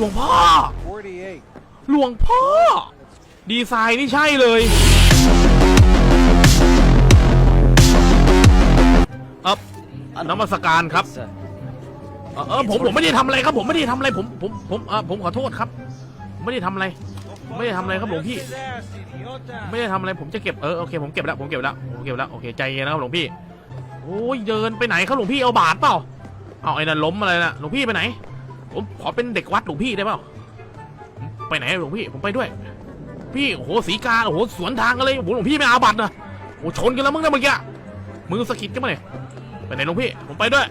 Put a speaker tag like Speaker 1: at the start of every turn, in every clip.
Speaker 1: หลวงพ่อ
Speaker 2: 48.
Speaker 1: หลวงพ่อ ดีไซน์นี่ใช่เลยเออน้ำมัสการครับ
Speaker 3: It's, uh,
Speaker 1: เออเออผมผมไม่ได้ทำอะไรครับ ผมไม่ได้ทำอะไรผมผมผมเออผมขอโทษครับผมไม่ได้ทำอะไร ไม่ได้ทำอะไรครับหลวงพี่ ไม่ได้ทำอะไรผมจะเก็บเออโอเคผมเก็บแล้วผมเก็บแล้วผมเก็บแล้วโอเคใจเย็นนะครับหลวงพี่โอ้ยเดินไปไหนครับหลวงพี่เอาบาทเปล่าเอาไอ้นั่นล้มอะไรนะหลวงพี่ไปไหน ผมขอเป็นเด็กวัดหลวงพี่ได้เปล่าผมไปไหนหลวงพี่ผมไปด้วย พี่โอ้โหสีกาโอ้โหสวนทางกันเลยโอ้โหหลวงพี่ไม่อาบัตนะโอ้ชนกันแล้วมึงนะเมื่อกี้มือสะกิดกันมาเลยไปไหนหลวงพี่ผมไปด้วย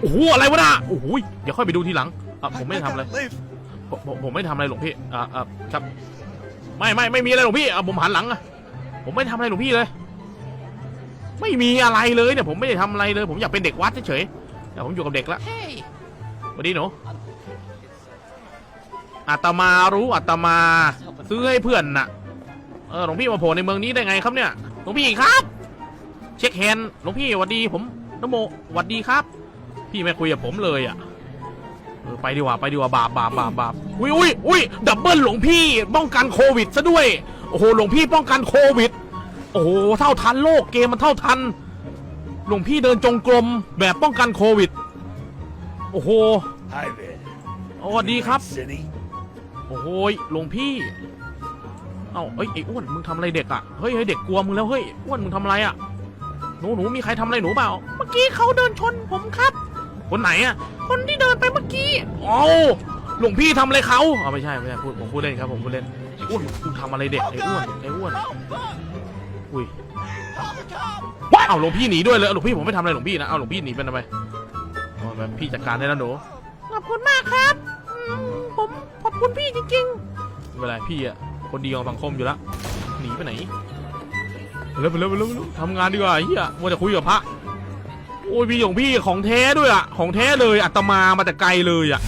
Speaker 1: โอ้โหอะไรวะน่ะโอ้โหเดี๋ยวค่อยไปดูทีหลังอะผมไม่ทำอะไรผมผมไม่ทำอะไรหลวงพี่อ่าอ่าครับ ไม่ไม่ไม่มีอะไรหลวงพี่อะผมหันหลังอะผมไม่ทำอะไรหลวงพี่เลย ไม่มีอะไรเลยเนี่ยผมไม่ได้ทำอะไรเลย ผมอยากเป็นเด็กวัดเฉยๆแต่ผมอยู่กับเด็กแล้ว วัสดีหนูอาตมารู้อาตมาซื้อให้เพื่อนน่ะ เออหลวงพี่มาโผล่ในเมืองนี้ได้ไงครับเนี่ยหลวงพี่ครับ เช็คแฮนหลวงพี่สวัสดีผมนโมสวัสดีครับ พี่ไม่คุยกับผมเลยอะเออไปดีกว่าไปดีกว่าบาปบาปบาปบาปอุ้ยอุ้ยอุ้ยดับเบิลหลวงพี่ป้องกันโควิดซะด้วยโอ้โหหลวงพี่ป้องกันโควิด โอ้โหเท่าทันโลกเกมมันเท่าทัน หลวงพี่เดินจงกรมแบบป้องกันโควิด โอ้โห
Speaker 2: Hi there.
Speaker 1: สวัสดีครับ
Speaker 2: City.
Speaker 1: โอ้โหหลวงพี่ เอ้าเอ้ยไอ้อ้วนมึงทำอะไรเด็กอะเฮ้ยเฮ้ยเด็กกลัวมึงแล้วเฮ้ยอ้วนมึงทำอะไรอะหนูหนูมีใครทำอะไรหนูเปล่า เมื่อกี้เขาเดินชนผมครับ คนไหนอะคนที่เดินไปเมื่อกี้เอ้าหลวงพี่ทำอะไรเขาเอาไม่ใช่ไม่ใช่พูดผมพูดเล่นครับผมพูดเล่นไอ้อ้วนมึงทำอะไรเด็กไอ้อ้วนไอ้อ้วนอุ้ยว้าวหลวงพี่หนีด้วยเลยเอาหลวงพี่ผมไม่ทำอะไรหลวงพี่นะเอาหลวงพี่หนีไปทำไม เอาแบบพี่จัดการได้แล้วหนูขอบคุณมากครับผมขอบคุณพี่จริงๆไม่เป็นไรพี่อะคนดีของสังคมอยู่แล้วหนีไปไหนไปเร็วไปเร็วไปเร็วไปเร็วทำงานดีกว่าเฮียมัวแต่คุยกับพระโอ้ยพี่ของพี่ของแท้ด้วยอะของแท้เลยอัตมามาแต่ไกลเลยอะ